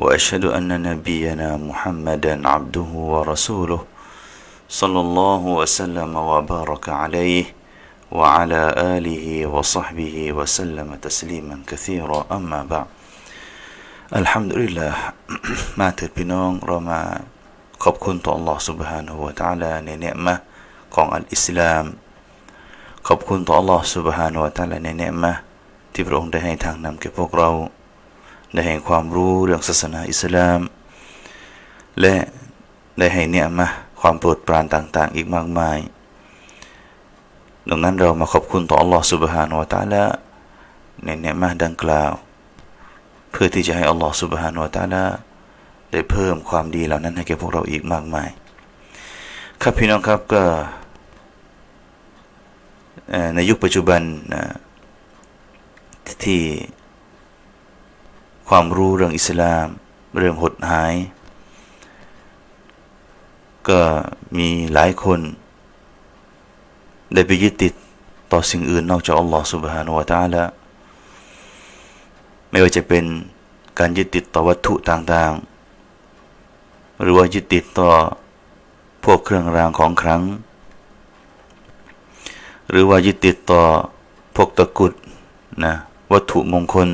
واشهد ان نبينا محمدا عبده ورسوله صلى الله وسلم وبارك عليه وعلى اله وصحبه وسلم تسليما كثيرا اما بعد الحمد لله มาเถิดพี่น้องเรามาขอบคุณต่อ Allah سبحانه และ تعالى ในเนืมะของอัลอิสลามขอบคุณต่อ Allah سبحانه และ تعالى ในเนืมะที่พระองค์ได้ให้ทางนำแก่พวกเรา ได้ให้ความรู้เรื่องศาสนาอิสลาม และได้ให้เนี่ยมาความโปรดปรานต่าง ๆ อีกมากมาย ดังนั้นเรามาขอบคุณต่อ Allah Subhanahu wa Taala ในเนี่ยมาดังกล่าว เพื่อที่จะให้ Allah Subhanahu wa Taala ได้เพิ่มความดีเหล่านั้นให้แก่พวกเราอีกมากมาย ครับพี่น้องครับก็ในยุคปัจจุบันนะที่ ความรู้เรื่องอิสลาม เรื่องหดหาย ก็มีหลายคน ได้ไปยึดติดต่อสิ่งอื่นนอกจากอัลลอฮ์ سبحانه และ تعالى ไม่ว่าจะเป็นการยึดติดต่อวัตถุต่างๆ หรือว่ายึดติดต่อพวกเครื่องรางของขลัง หรือว่ายึดติดต่อพวกตะกุดนะวัตถุมงคล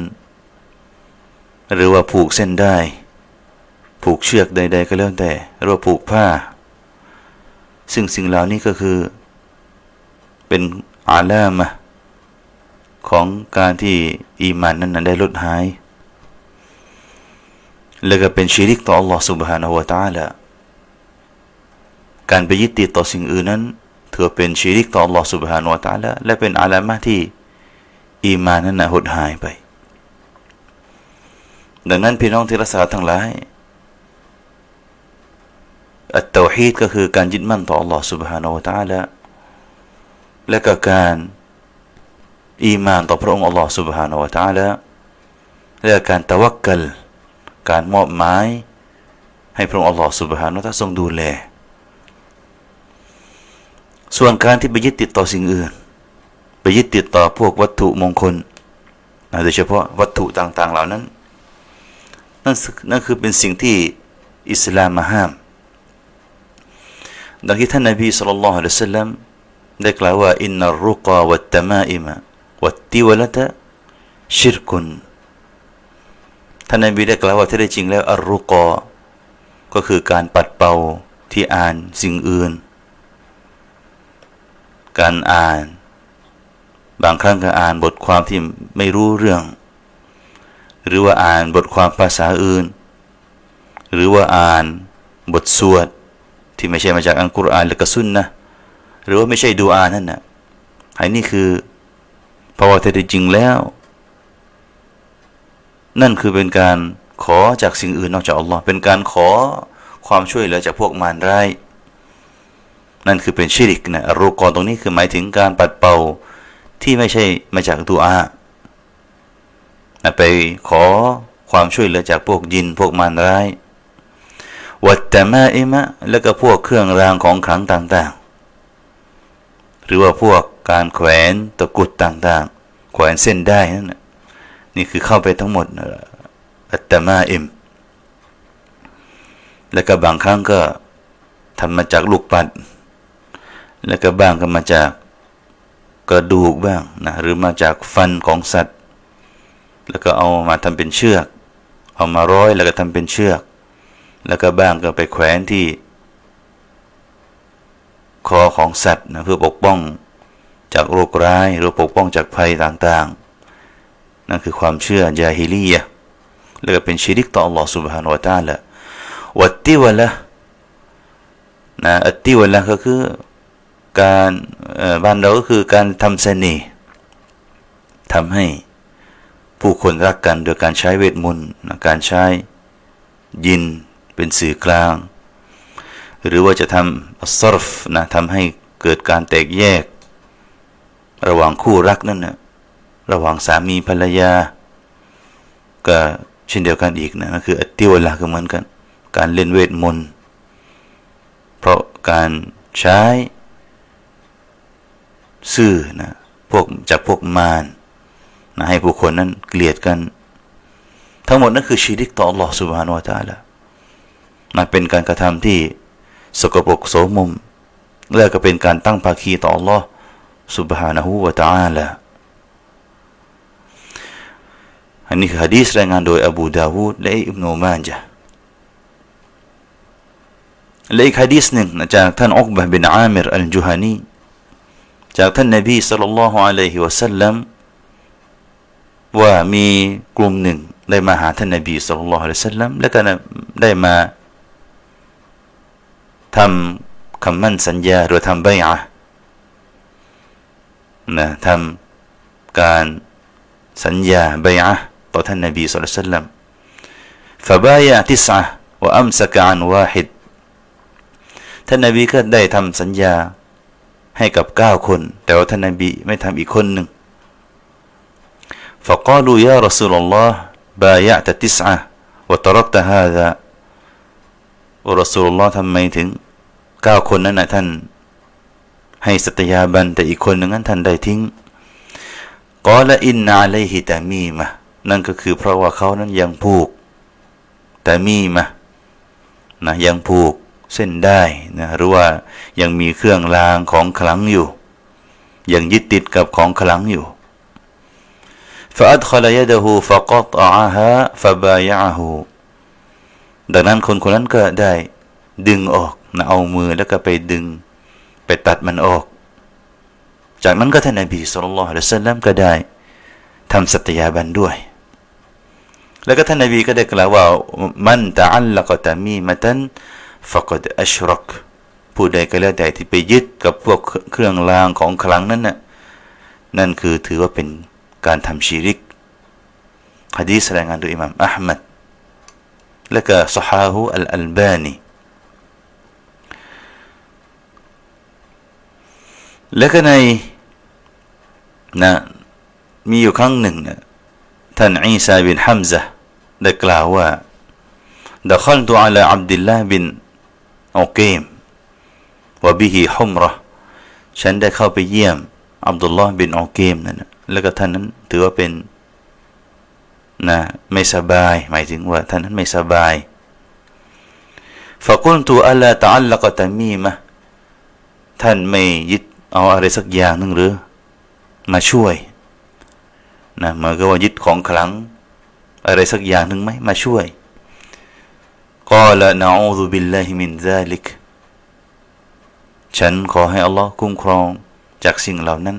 หรือว่าผูกเส้นได้ ผูกเชือกใด ๆ ก็แล้วแต่หรือว่าผูกผ้า ซึ่งสิ่งเหล่านี้ก็คือ เป็นอาลามะของการที่อีมานนั้นได้ลดหาย แล้วก็เป็นชีริกต่อ Allah Subhanahu wa Taala การไปยึดติดต่อสิ่งอื่นนั้นถือเป็นชีริกต่อ Allah Subhanahu wa Taala และเป็นอาลามะที่อีมานนั้นหดหายไป ดังนั้นพี่น้องที่รักษาทั้งหลายอัตตวฮีดก็คือการยึดมั่นต่อ Allah سبحانه และ تعالى และก็การอีมานต่อพระองค์ Allah سبحانه และ تعالى และการตะวักกัลการมอบหมายให้พระองค์ Allah سبحانه และ تعالى ทรงดูแล ส่วนการที่ไปยึดติดต่อสิ่งอื่น ไปยึดติดต่อพวกวัตถุมงคลโดยเฉพาะวัตถุต่างๆเหล่านั้น นั่นนั่นคือเป็นสิ่งที่อิสลามมาห้าม ดังที่ท่านนบีสุลต่านละฮ์อัลลัมได้กล่าวว่าอินนัรุกาวัตตมาอิมะวัตติวลตะชิรกุนท่านนบีได้กล่าวว่าที่ได้จริงแล้วอัรุกาก็คือการปัดเป่าที่อ่านสิ่งอื่น การอ่าน บางครั้งก็อ่านบทความที่ไม่รู้เรื่อง หรือว่าอ่านบทความภาษาอื่น หรือว่าอ่านบทสวดที่ไม่ใช่มาจากอัลกุรอานหรือกระสุนนะหรือว่าไม่ใช่ดูอานั่นนะไอ้นี่คือเพราะว่าแท้จริงแล้ว นั่นคือเป็นการขอจากสิ่งอื่นนอกจากอัลลอฮ์เป็นการขอความช่วยเหลือจากพวกมารร้ายนั่นคือเป็นชิริกนะรูกรตรงนี้คือหมายถึงการปัดเป่าที่ไม่ใช่มาจากดูอา ไปขอความช่วยเหลือจากพวกยินพวกมารร้าย วัตตมาอิมะ แล้วก็พวกเครื่องรางของขลังต่างๆ หรือว่าพวกการแขวนตะกุดต่างๆ แขวนเส้นได้นั่นนี่คือเข้าไปทั้งหมดอัตตมาอิม แล้วก็บางครั้งก็ทำมาจากลูกปัด แล้วก็บ้างก็มาจากกระดูกบ้างนะหรือมาจากฟันของสัตว แล้วก็เอามาทำเป็นเชือก เอามาร้อยแล้วก็ทำเป็นเชือก แล้วก็บ้างก็ไปแขวนที่ คอของสัตว์นะเพื่อปกป้องจากโรคร้าย หรือปกป้องจากภัยต่างๆ นั่นคือความเชื่อยาฮิลียะแล้วก็เป็นชิริกต่อ Allah سبحانه และ تعالى วัตติวะละนะอัตติวะละก็คือการบ้านเราก็คือการทำเสน่ห์ทำให้ ผู้คนรักกันโดยการใช้เวทมนต์การใช้ยินเป็นสื่อกลาง หรือว่าจะทำอัสซรฟนะทำให้เกิดการแตกแยก ระหว่างคู่รักนั่นนะระหว่างสามีภรรยา ก็เช่นเดียวกันอีกนะนั่นคืออติวลาก็เหมือนกัน การเล่นเวทมนต์เพราะการใช้ ซื่อนะพวกจากพวกมาร นะให้ผู้คนนั้นเกลียดกัน ทั้งหมดนั่นคือชีริกต่อ Allah Subhanahu Wa Taala นะเป็นการกระทำที่สกปรกโสมม และก็เป็นการตั้งภาคีต่อ Allah Subhanahu Wa Taala อันนี้คือฮะดีษรายงานโดยอบูดาวูดและอิบนุมานจาและอีกฮะดีษหนึ่งจากท่านอุกบะบินอามิรอัลจุฮานีจากท่านนบีสัลลัลลอฮุอะลัยฮิวะสัลลัม ว่ามีกลุ่มหนึ่งได้มาหาท่านนบีสัลลัลลอฮุอะลัยฮิวะสัลลัมและก็ได้มาทำคำมั่นสัญญาหรือทำใบอะนะทำการสัญญาใบอะต่อท่านนบีสัลลัลลอฮุอะลัยฮิวะสัลลัม فبايع تسعة وأمسك عن واحد ท่านนบีก็ได้ทำสัญญาให้กับเก้าคน แต่ว่าท่านนบีไม่ทำอีกคนหนึ่ง فقالوا يا رسول الله بايعت تسعة وتركت هذا ورسول الله ทำไมถึงเก้าคนนั้นนะท่าน ให้สัตยาบันแต่อีกคนหนึ่งนั้นท่านได้ทิ้งกอละอินนาอะลัยฮิตามีมะนั่นก็คือเพราะว่าเขานั้นยังผูกตามีมะนะยังผูกเส้นได้นะหรือว่ายังมีเครื่องรางของขลังอยู่ ยังยึดติดกับของขลังอยู่ فأدخل يده فقطعها فبايعه ดังนั้นคนคนนั้นก็ได้ดึงออกนะเอามือแล้วก็ไปดึงไปตัดมันออก จากนั้นก็ท่านนบีสุลต่านละฮ์สัลลัมก็ได้ทำสัตยาบันด้วย แล้วก็ท่านนบีก็ได้กล่าวว่ามันตะอัลละกตามีมะตัน فقد أشرك ผู้ใดก็แล้วแต่ที่ไปยึดกับพวกเครื่องรางของขลังนั้นน่ะนั่นคือถือว่าเป็น การทำชีริกฮะดีษรายงานโดยอิหม่ามอัลมัดและก็ซอฮาฮูอัลอัลบานีและก็ในนะมีอยู่ครั้งหนึ่งนะท่านอีซาบินฮัมซะได้กล่าวว่า دخلت على عبد الله بن อเกมวะบิฮิฮุมรอฉันได้เข้าไปเยี่ยมอับดุลลอฮ์บินอเกมนั่นนะ แล้วก็ท่านนั้นถือว่าเป็นนะไม่สบาย หมายถึงว่าท่านนั้นไม่สบายฟะกุลตูอัลลตะอัลละกตามีมะท่านไม่ยึดเอาอะไรสักอย่างนึงหรือ มาช่วยนะมันก็ว่ายึดของขลัง อะไรสักอย่างหนึ่งไหมมาช่วยก็ละนาอูซุบิลลาฮิมินซาลิกฉันขอให้อัลลอฮ์คุ้มครองจากสิ่งเหล่านั้น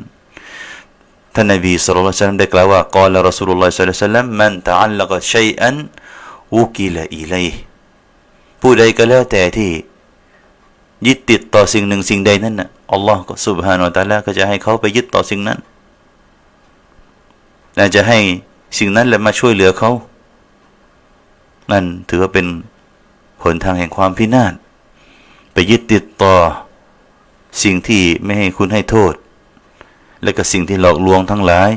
ท่านนบีสุลต่านได้กล่าวว่ากล่าวรอสูลุลลอฮ์สุลต่านมันตะอัลลักชัยอันวุกิลอิเลผู้ใดก็แล้วแต่ที่ยึดติดต่อสิ่งหนึ่งสิ่งใดนั้นน่ะอัลลอฮ์ก็สุบฮานาอัลลอฮ์ก็จะให้เขาไปยึดต่อสิ่งนั้นและจะให้สิ่งนั้นแหละมาช่วยเหลือเขา นั่นถือว่าเป็นหนทางแห่งความพินาศไปยึดติดต่อสิ่งที่ไม่ให้คุณให้โทษ และก็สิ่งที่หลอกลวงทั้งหลาย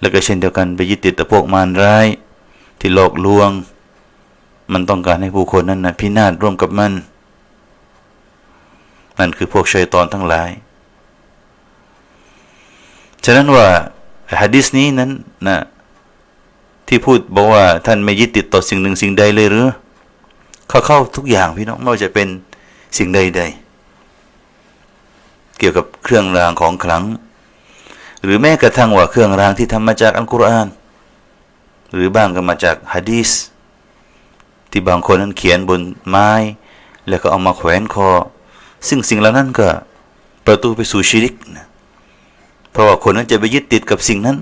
และก็เช่นเดียวกันไปยึดติดต่อพวกมารร้าย ที่หลอกลวง มันต้องการให้ผู้คนนั้นนะพินาศร่วมกับมัน นั่นคือพวกชัยตอนทั้งหลาย ฉะนั้นว่าฮะดิษนี้นั้นนะที่พูดบอกว่าท่านไม่ยึดติดต่อสิ่งหนึ่งสิ่งใดเลยหรือเขาเข้าทุกอย่างพี่น้องไม่ว่าจะเป็นสิ่งใดๆเกี่ยวกับเครื่องรางของขลัง หรือแม้กระทั่งว่าเครื่องรางที่ทำมาจากอัลกุรอาน หรือบ้างก็มาจากฮะดีสที่บางคนนั้นเขียนบนไม้ แล้วก็เอามาแขวนคอ ซึ่งสิ่งเหล่านั้นก็ประตูไปสู่ชีริกนะเพราะว่าคนนั้นจะไปยึดติดกับสิ่งนั้น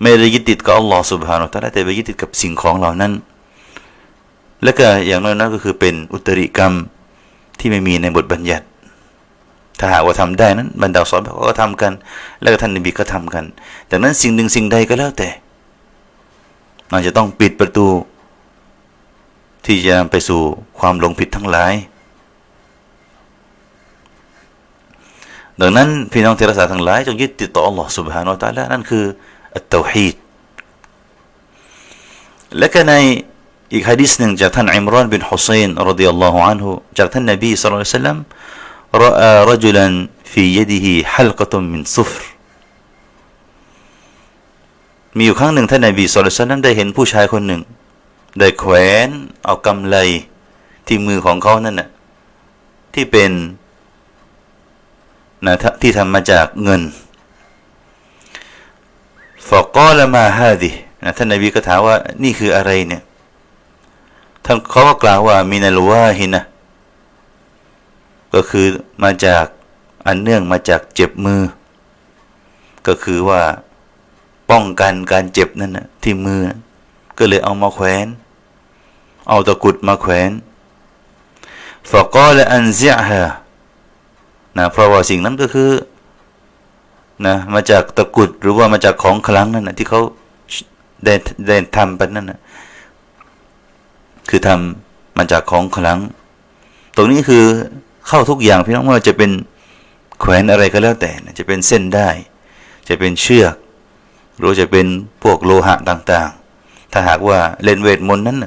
ไม่ได้ยึดติดกับอัลลอฮ์สุบฮานาอัลลอฮ์แต่ไปยึดติดกับสิ่งของเหล่านั้น และก็อย่างน้อยนั้นก็คือเป็นอุตริกรรมที่ไม่มีในบทบัญญัติ ถ้าหากว่าทำได้นั้นบรรดาซอฟก็ทำกัน แล้วท่านนบีก็ทำกันดังนั้นสิ่งหนึ่งสิ่งใดก็แล้วแต่เราจะต้องปิดประตู ที่จะนำไปสู่ความหลงผิดทั้งหลาย ดังนั้นพี่น้องเทระสาทั้งหลายจงยึดติดต่อ Allah ฮ์ سبحانه และ تعالى นั่นคืออัตตาฮีดและก็ในอีกฮะดิษหนึ่งจากท่านอิมรอนบินฮุเซนรดิยัลลอฮุอันฮุจากท่านนบีสุลต่าน رأى رجلا في يده حلقة من صفر มีอยู่ครั้งหนึ่งท่านนบีสุลต่านได้เห็นผู้ชายคนหนึ่ง ได้แขวนเอากำไลที่มือของเขานั่นน่ะที่เป็นนะที่ทำมาจากเงินฟอกอละมาฮาดินะท่านนบีก็ถามว่านี่คืออะไรเนี่ยท่านเขาก็กล่าวว่ามินัลวาฮินะ ก็คือมาจากอันเนื่องมาจากเจ็บมือ ก็คือว่าป้องกันการเจ็บนั่นนะที่มือ ก็เลยเอามาแขวน เอาตะกุดมาแขวนฟะกอละอันซิฮะนะเพราะว่าสิ่งนั้นก็คือนะมาจากตะกุดหรือว่ามาจากของคลังนั่นนะที่เขาได้ได้ทำไปนั่นนะคือทำมาจากของคลัง ตรงนี้คือ เข้าทุกอย่างพี่น้องว่าจะเป็นแขวนอะไรก็แล้วแต่จะเป็นเส้นได้ จะเป็นเชือก หรือจะเป็นพวกโลหะต่างๆ ถ้าหากว่าเล่นเวทมนต์นั้น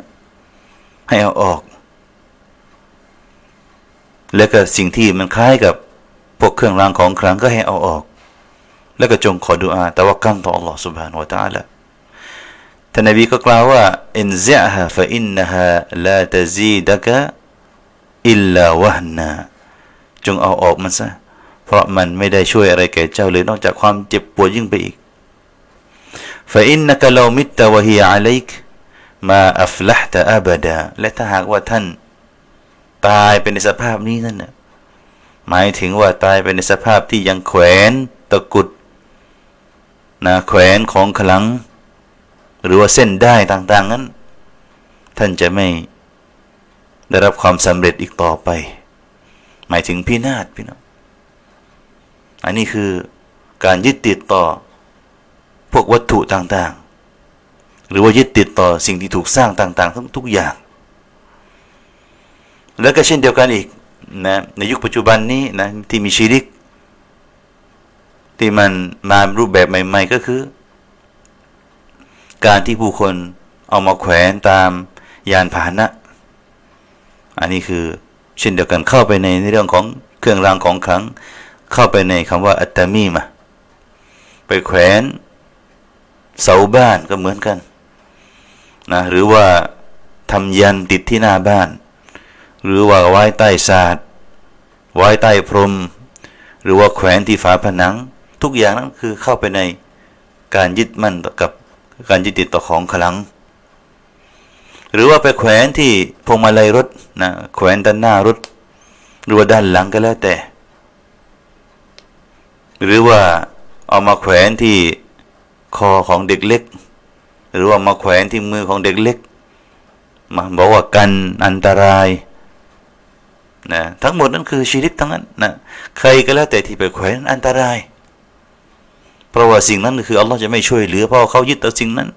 ให้เอาออก แล้วก็สิ่งที่มันคล้ายกับพวกเครื่องรางของครั้งก็ให้เอาออก แล้วก็จงขอดุอาต่วักกัมต่ออัลลอฮฺสุบฮานวะตาละท่านนบีก็กล่าวว่าอินซะฮะฟะอินนะฮะลาตะซีดะกะ อิลลาวะนาจงเอาออกมันซะ เพราะมันไม่ได้ช่วยอะไรแก่เจ้าเลยนอกจากความเจ็บปวดยิ่งไปอีกฟาอินนักลามิตตะวะฮีอาลัยกมาอัฟละตะอาบดา และถ้าหากว่าท่าน ตายเป็นในสภาพนี้นั่นนะหมายถึงว่าตายเป็นในสภาพที่ยังแขวนตะกุดนะแขวนของขลัง หรือว่าเส้นได้ต่าง ๆ นั้น ท่านจะไม่ ได้รับความสำเร็จอีกต่อไป หมายถึงพินาศพี่น้องอันนี้คือการยึดติดต่อพวกวัตถุต่างๆ หรือว่ายึดติดต่อสิ่งที่ถูกสร้างต่าง ๆ ทั้งทุกอย่าง แล้วก็เช่นเดียวกันอีกนะในยุคปัจจุบันนี้นะที่มีชีริก ที่มันมารูปแบบใหม่ ๆ ก็คือ การที่ผู้คนเอามาแขวนตามยานพาหนะ อันนี้คือเช่นเดียวกันเข้าไปในในเรื่องของเครื่องรางของขลัง เข้าไปในคำว่าอัตตมีมาไปแขวนเสาบ้านก็เหมือนกันนะหรือว่าทำยันติดที่หน้าบ้าน หรือว่าไว้ใต้ศาสตร์ไว้ใต้พรม หรือว่าแขวนที่ฝาผนัง ทุกอย่างนั้นคือเข้าไปในการยึดมั่นกับการยึดติดต่อของขลัง หรือว่าไปแขวนที่พวงมาลัยรถนะแขวนด้านหน้ารถหรือว่าด้านหลังก็แล้วแต่ หรือว่าเอามาแขวนที่คอของเด็กเล็ก หรือว่ามาแขวนที่มือของเด็กเล็กมาบอกว่ากันอันตรายนะทั้งหมดนั้นคือชีริกทั้งนั้นนะใครก็แล้วแต่ที่ไปแขวนอันตราย เพราะว่าสิ่งนั้นคืออัลลอฮ์จะไม่ช่วยเหลือเพราะเขายึดต่อสิ่งนั้น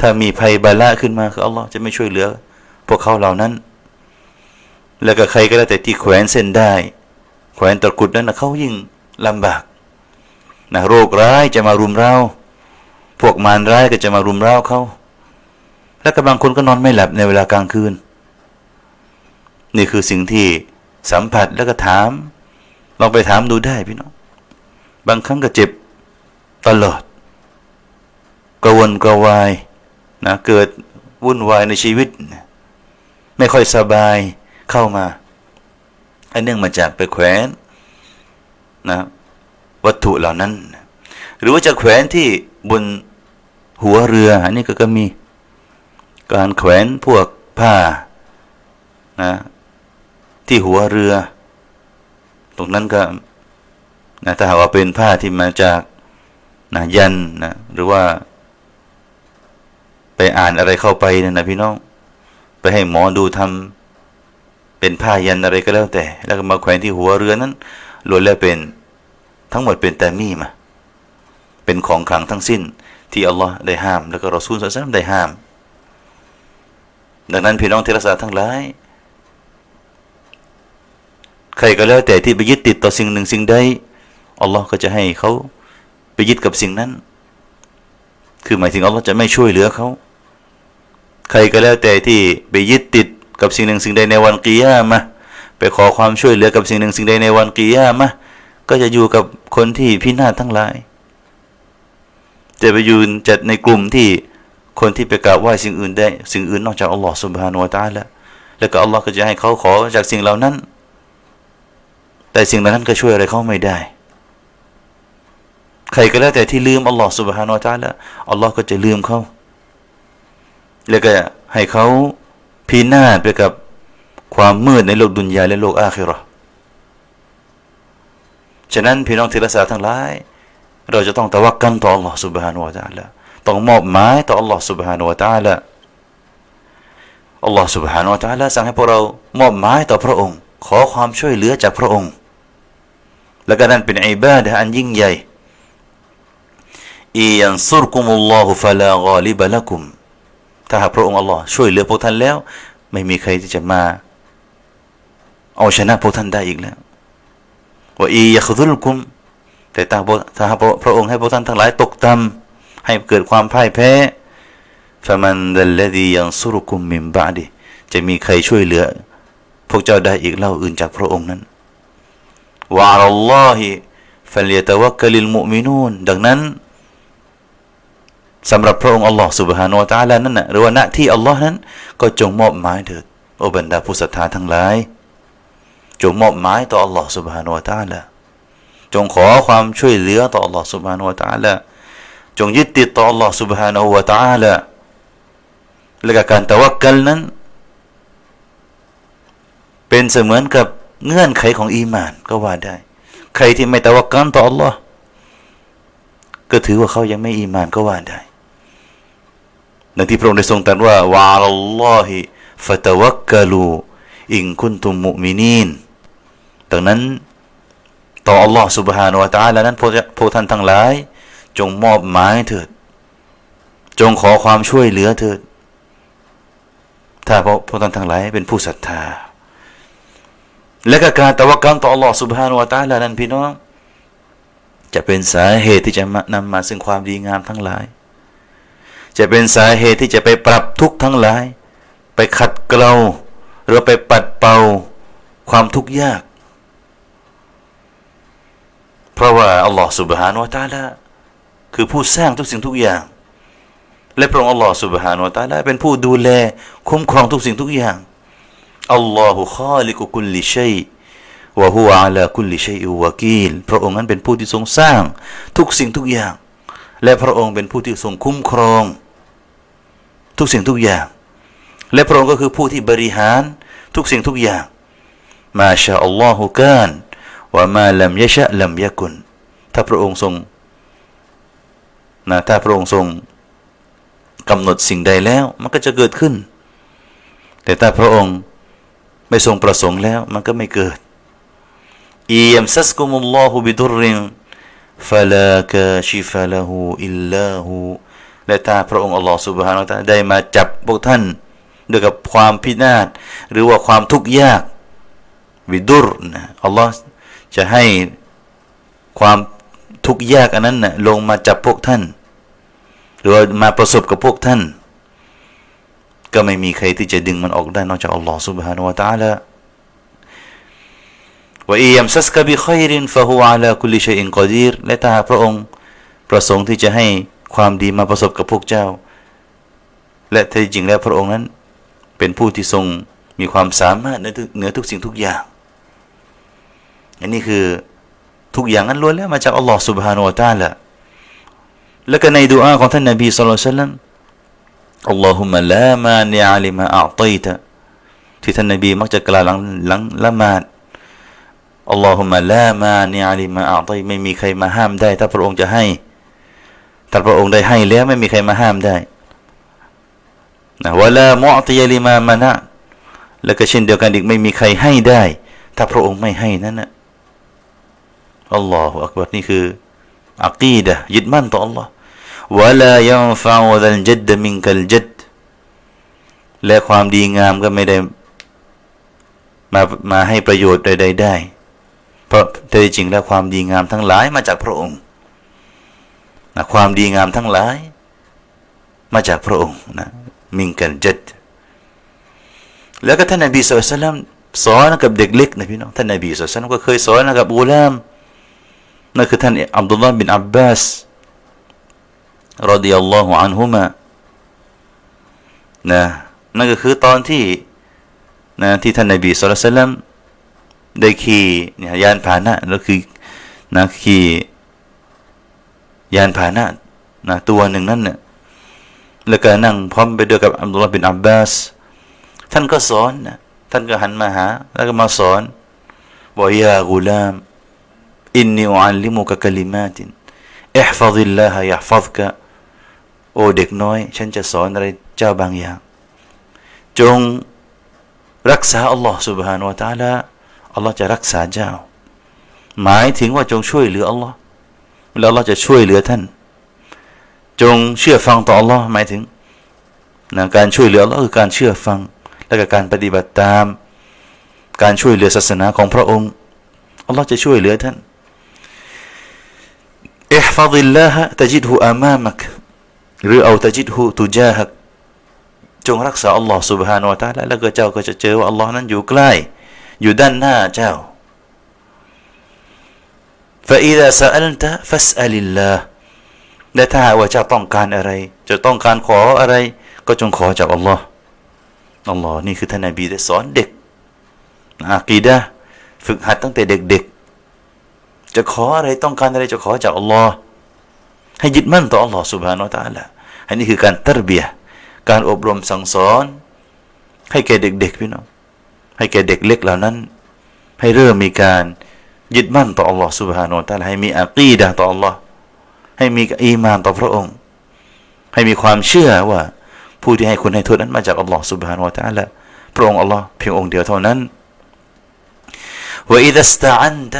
ถ้ามีภัยบาละขึ้นมาคืออัลลอฮ์จะไม่ช่วยเหลือ พวกเขาเหล่านั้น แล้วก็ใครก็แล้วแต่ที่แขวนเส้นได้ แขวนตะกุดนั้นนะเขายิ่งลำบากนะโรคร้ายจะมารุมเราพวกมารร้ายก็จะมารุมเราเขา และก็บางคนก็นอนไม่หลับในเวลากลางคืน นี่คือสิ่งที่สัมผัสแล้วก็ถาม ลองไปถามดูได้พี่น้อง บางครั้งก็เจ็บตลอด กระวนกระวาย นะเกิดวุ่นวายในชีวิต ไม่ค่อยสบายเข้ามาอันเนื่องมาจากไปแขวนนะวัตถุเหล่านั้น หรือว่าจะแขวนที่บนหัวเรืออันนี้ก็ก็มีการแขวนพวกผ้านะที่หัวเรือ ตรงนั้นก็นะถ้าหากว่าเป็นผ้าที่มาจากนะยันนะหรือว่า ไปอ่านอะไรเข้าไปนะนะพี่น้อง ไปให้หมอดูทำเป็นผ้ายันอะไรก็แล้วแต่ แล้วก็มาแขวนที่หัวเรือนั้นล้วนแล้วเป็นทั้งหมดเป็นแตมีมา เป็นของขลังทั้งสิ้น ที่อัลลอฮ์ได้ห้าม แล้วก็รอซูลสัลลัมได้ห้าม ดังนั้นพี่น้องเทรสาทั้งหลายใครก็แล้วแต่ที่ไปยึดติดต่อสิ่งหนึ่งสิ่งใดอัลลอฮ์ก็จะให้เขาไปยึดกับสิ่งนั้น คือหมายถึงอัลลอฮ์จะไม่ช่วยเหลือเขา ใครก็แล้วแต่ที่ไปยึดติดกับสิ่งหนึ่งสิ่งใดในวันกิยามะไปขอความช่วยเหลือกับสิ่งหนึ่งสิ่งใดในวันกิยามะก็จะอยู่กับคนที่พินาศทั้งหลาย จะไปยืนจัดในกลุ่มที่คนที่ไปกราบไหว้สิ่งอื่นได้ สิ่งอื่นนอกจากอัลลอฮ์สุบฮานุวาตาแล้วแล้วก็อัลลอฮ์ก็จะให้เขาขอจากสิ่งเหล่านั้น แต่สิ่งเหล่านั้นก็ช่วยอะไรเขาไม่ได้ ใครก็แล้วแต่ที่ลืมอัลลอฮ์สุบฮานุวาตาแล้วอัลลอฮ์ก็จะลืมเขา แล้วก็ให้เขาพินาศไปกับความมืดในโลกดุนยาและโลกอาคิรอฉะนั้นพี่น้องทีละสาทั้งหลาย เราจะต้องตะวักกันต่อ Allah Subhanahu wa Taala ต้องมอบหมายต่อ Allah Subhanahu wa Taala Allah Subhanahu wa Taala สั่งให้พวกเรามอบหมายต่อพระองค์ ขอความช่วยเหลือจากพระองค์ และก็นั้นเป็นอิบาดะอันยิ่งใหญ่อียันซุรกุมุลลอฮุฟะลากอลิบะละกุม ถ้าหากพระองค์อัลลอฮ์ช่วยเหลือพวกท่านแล้ว ไม่มีใครที่จะมา เอาชนะพวกท่านได้อีกแล้วว่าอียะคดุลกุม แต่ถ้าถ้าหากพระองค์ให้พวกท่านทั้งหลายตกต่ำให้เกิดความพ่ายแพ้ฟะมันดัลลดียันซุรุกุมมิมบะดิจะมีใครช่วยเหลือ พวกเจ้าได้อีกเล่าอื่นจากพระองค์นั้นวะอัลลอฮิฟัลยะตะวักกะลิลมุมินูนดังนั้น สำหรับพระองค์อัลลอฮ์สุบฮานุอัตาลานั่นนะหรือว่าหน้าที่อัลลอฮ์นั้น ก็จงมอบหมายเถิดโอบรรดาผู้ศรัทธาทั้งหลายจงมอบหมายต่ออัลลอฮ์สุบฮานุอัตาลาจงขอความช่วยเหลือต่ออัลลอฮ์สุบฮานุอัตาลาจงยึดติดต่ออัลลอฮ์สุบฮานุอัตาลาและการตะวักกัลนั้น เป็นเสมือนกับเงื่อนไขของอีมานก็ว่าได้ ใครที่ไม่ตะวักกันต่ออัลลอฮ์ก็ถือว่าเขายังไม่อีมานก็ว่าได้ ดังที่พระองค์ได้ทรงตรัสว่าวะอัลลอฮิฟะตะวักกะลูอิงคุนตุมมุมินีนดังนั้น ต่ออัลลอฮ์ سبحانه และ تعالى นั้นพวกพวกท่านทั้งหลาย จงมอบหมายเถิด จงขอความช่วยเหลือเถิด ถ้าพวกพวกท่านทั้งหลายเป็นผู้ศรัทธา และก็การตะวักกันต่ออัลลอฮ์ سبحانه และ تعالى นั้นพี่น้อง จะเป็นสาเหตุที่จะนำมาซึ่งความดีงามทั้งหลาย จะเป็นสาเหตุที่จะไปปรับทุกข์ทั้งหลาย ไปขัดเกลาหรือไปปัดเป่าความทุกข์ยาก เพราะว่าอัลลอฮ์สุบฮานวะตาลาคือผู้สร้างทุกสิ่งทุกอย่าง และพระองค์อัลลอฮ์สุบฮานวะตาลาเป็นผู้ดูแลคุ้มครองทุกสิ่งทุกอย่างอัลลอฮฺข้อลิกุคุลลิชัยวะฮุอาลาคุลลิชัยอุวากีลพระองค์นั้นเป็นผู้ที่ทรงสร้างทุกสิ่งทุกอย่าง และพระองค์เป็นผู้ที่ทรงคุ้มครอง ทุกสิ่งทุกอย่าง และพระองค์ก็คือผู้ที่บริหารทุกสิ่งทุกอย่าง มาชาอัลลอฮุกานวะมาลัมยะชะลัมยะกุนถ้าพระองค์ทรงนะถ้าพระองค์ทรงกำหนดสิ่งใดแล้วมันก็จะเกิดขึ้น แต่ถ้าพระองค์ไม่ทรงประสงค์แล้วมันก็ไม่เกิดอียมซัสกุมุลลอฮุบิดุรินฟะลากาชิฟะละหูอิลลาหู และถ้าพระองค์อัลลอฮฺสุบฮานาตะได้มาจับพวกท่านด้วยกับความพินาศหรือว่าความทุกข์ยากวิดุรนะอัลลอฮฺจะให้ความทุกข์ยากอันนั้นนะลงมาจับพวกท่าน หรือมาประสบกับพวกท่าน ก็ไม่มีใครที่จะดึงมันออกได้นอกจากอัลลอฮฺสุบฮานาตะละว่าอิยมซัสกะบิคอยรินฟะฮูอาลาคุลิชัยอินกอดีรและถ้าพระองค์ประสงค์ที่จะให้ ความดีมาประสบกับพวกเจ้า และแท้จริงแล้วพระองค์นั้น เป็นผู้ที่ทรงมีความสามารถเหนือทุกสิ่งทุกอย่าง อันนี้คือทุกอย่างนั้นล้วนแล้วมาจากอัลลอฮฺสุบฮานุอัตาละและก็ในดูอาของท่านนบีสุลต่านอัลลอฮุมะลามาเนียลิมาอัลติยตะที่ท่านนบีมักจะกล่าวหลังหลังละมาดอัลลอฮุมะลามาเนียลิมาอัลติยไม่มีใครมาห้ามได้ ถ้าพระองค์จะให้ ถ้าพระองค์ได้ให้แล้วไม่มีใครมาห้ามได้นะวะลามอติยลิมามานะแล้วก็เช่นเดียวกันอีกไม่มีใครให้ได้ ถ้าพระองค์ไม่ให้นั้นนะอัลลอฮฺอักบัรนี่คืออักีดะยึดมั่นต่ออัลลอฮ์วะลายันฟะวดัลจัดมินกัลจัดและความดีงามก็ไม่ได้มามาให้ประโยชน์ใดๆได้ เพราะแท้จริงแล้วความดีงามทั้งหลายมาจากพระองค์ นะความดีงามทั้งหลาย มาจากพระองค์นะมิงกันจัดแล้วก็ท่านนบีสุลต่านสอนกับเด็กเล็กนะพี่น้องท่านนบีสุลต่านก็เคยสอนกับอุลามนั่นคือท่านอับดุลลาห์บินอับบาสรดิยัลลอฮุอันฮุมานะนั่นก็คือตอนที่นะที่ท่านนบีสุลต่านได้ขี่เนี่ยยานพาหนะนั่นคือนะขี่ ยานพาหนะนะตัวหนึ่งนั่นเนี่ยแล้วก็นั่งพร้อมไปด้วยกับอับดุลลาห์บินอับบาสท่านก็สอนนะท่านก็หันมาหาแล้วก็มาสอนบอกยากุลาม อินนีอุอัลลิมุกะกลิมาตินอิฮฟัซิลลาฮะยะฟัซกะโอเด็กน้อย ฉันจะสอนอะไรเจ้าบางอย่าง จงรักษาอัลลอฮ์ سبحانه และ تعالى อัลลอฮ์จะรักษาเจ้า หมายถึงว่าจงช่วยเหลืออัลลอฮ์ แล้วอัลลอฮ์จะช่วยเหลือท่าน จงเชื่อฟังต่ออัลลอฮ์หมายถึงนะการช่วยเหลืออัลลอฮ์คือการเชื่อฟัง และก็การปฏิบัติตาม การช่วยเหลือศาสนาของพระองค์อัลลอฮ์จะช่วยเหลือท่าน احفظ الله تجده أمامك หรือเอา تجده تجاهك จงรักษาอัลลอฮ์ سبحانه และ تعالى แล้วก็เจ้าก็จะเจอว่าอัลลอฮ์นั้นอยู่ใกล้ อยู่ด้านหน้าเจ้า فإذا سألت فاسأل الله และถ้าว่าเจ้าต้องการอะไร จะต้องการขออะไร ก็จงขอจากอัลลอฮ์อัลลอฮ์นี่คือท่านนบีได้สอนเด็กอากีดะฝึกหัดตั้งแต่เด็กๆ จะขออะไรต้องการอะไรจะขอจากอัลลอฮ์ให้ยึดมั่นต่ออัลลอฮ์ سبحانه และ تعالى อันนี้คือการตรเบียการอบรมสั่งสอน ให้แก่เด็กๆพี่น้องให้แก่เด็กเล็กเหล่านั้น ให้เริ่มมีการ ยึดมั่นต่ออัลลอฮ์ سبحانه และ تعالى ให้มีอากีดะต่ออัลลอฮ์ให้มีอีมานต่อพระองค์ ให้มีความเชื่อว่า ผู้ที่ให้คุณให้โทษนั้นมาจากอัลลอฮ์ سبحانه และ تعالى พระองค์อัลลอฮ์เพียงองค์เดียวเท่านั้น وإذا استعنت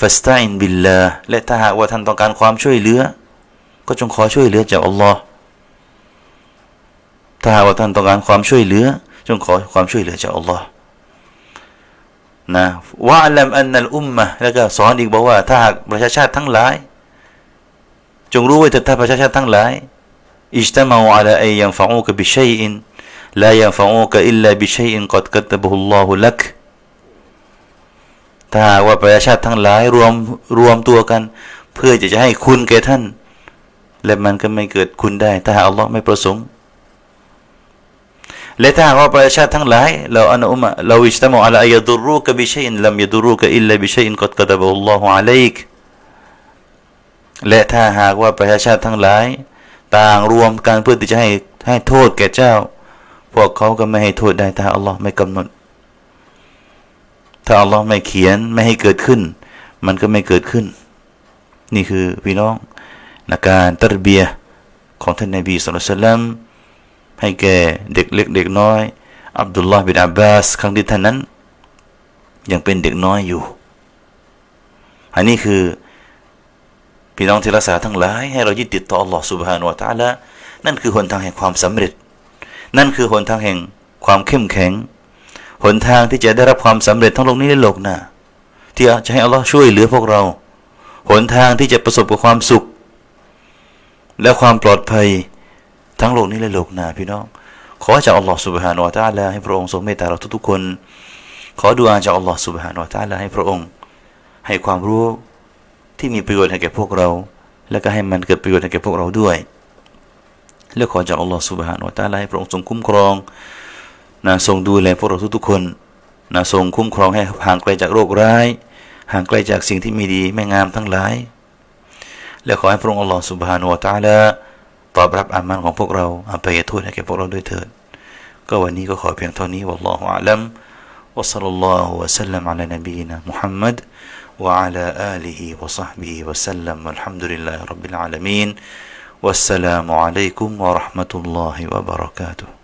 فاستعن بالله และถ้าหากว่าท่านต้องการความช่วยเหลือ ก็จงขอช่วยเหลือจากอัลลอฮ์ถ้าหากว่าท่านต้องการความช่วยเหลือ จงขอความช่วยเหลือจากอัลลอฮ์ นะวะลัมอันนัลอุมมะแล้วก็สอนอีกบอกว่าถ้าหากประชาชาติทั้งหลาย จงรู้ไว้เถิดถ้าประชาชาติทั้งหลายอิจตมาอัลาอัยยันฟะอูกบิชัยอินลายันฟะอูกอิลลาบิชัยอินกัดกัตบุลลอฮุลักถ้าว่าประชาชาติทั้งหลายรวมรวมตัวกัน เพื่อจะจะให้คุณแก่ท่าน และมันก็ไม่เกิดคุณได้ ถ้าอัลลอฮ์ไม่ประสงค์ และถ้าว่าประชาชาติทั้งหลายเราอันอุมะเราอิจตมอัลายดุรุกบิชัยนลัมยดุรุกอิลลาบิชัยนกัดกตบะฮุลลอฮุอะลัยกและถ้าหากว่าประชาชาติทั้งหลาย ต่างรวมกันเพื่อที่จะให้ให้โทษแก่เจ้า พวกเขาก็ไม่ให้โทษได้ถ้าอัลลอฮ์ไม่กำหนด ถ้าอัลลอฮ์ไม่เขียนไม่ให้เกิดขึ้น มันก็ไม่เกิดขึ้น นี่คือพี่น้องในการตรเบียของท่านนบีสุลต่าน ให้แก่เด็กเล็กเด็กน้อย อับดุลลอฮ์บินอับบาสครั้งที่ท่านนั้น ยังเป็นเด็กน้อยอยู่ อันนี้คือพี่น้องที่รักษาทั้งหลายให้เรายึดติดต่ออัลลอฮ์สุบฮานุวะตาละนั่นคือหนทางแห่งความสำเร็จ นั่นคือหนทางแห่งความเข้มแข็ง หนทางที่จะได้รับความสำเร็จทั้งโลกนี้และโลกหน้าที่จะให้อัลลอฮ์ช่วยเหลือพวกเรา หนทางที่จะประสบกับความสุข และความปลอดภัย ทั้งโลกนี้และโลกหน้าพี่น้อง ขอจากอัลลอฮ์ سبحانه และ تعالى ให้พระองค์ทรงเมตตาเราทุกๆคน ขอดุอาจากอัลลอฮ์ سبحانه และ تعالى ให้พระองค์ ให้ความรู้ที่มีประโยชน์ให้แก่พวกเรา และก็ให้มันเกิดประโยชน์ให้แก่พวกเราด้วย และขอจากอัลลอฮ์ سبحانه และ تعالى ให้พระองค์ทรงคุ้มครองนะทรงดูแลพวกเราทุกๆคนนะทรงคุ้มครองให้ห่างไกลจากโรคร้าย ห่างไกลจากสิ่งที่ไม่ดีไม่งามทั้งหลาย และขอให้พระองค์อัลลอฮฺสุบฮานุวะตาลาต อบรับอามันของพวกเราอภัยโทษให้แก่พวกเราด้วยเถิด ก็วันนี้ก็ขอเพียงเท่านี้ والله أعلم وصلى الله وسلم على نبينا محمد وعلى آله وصحبه وسلم والحمد لله رب العالمين والسلام عليكم ورحمة الله وبركاته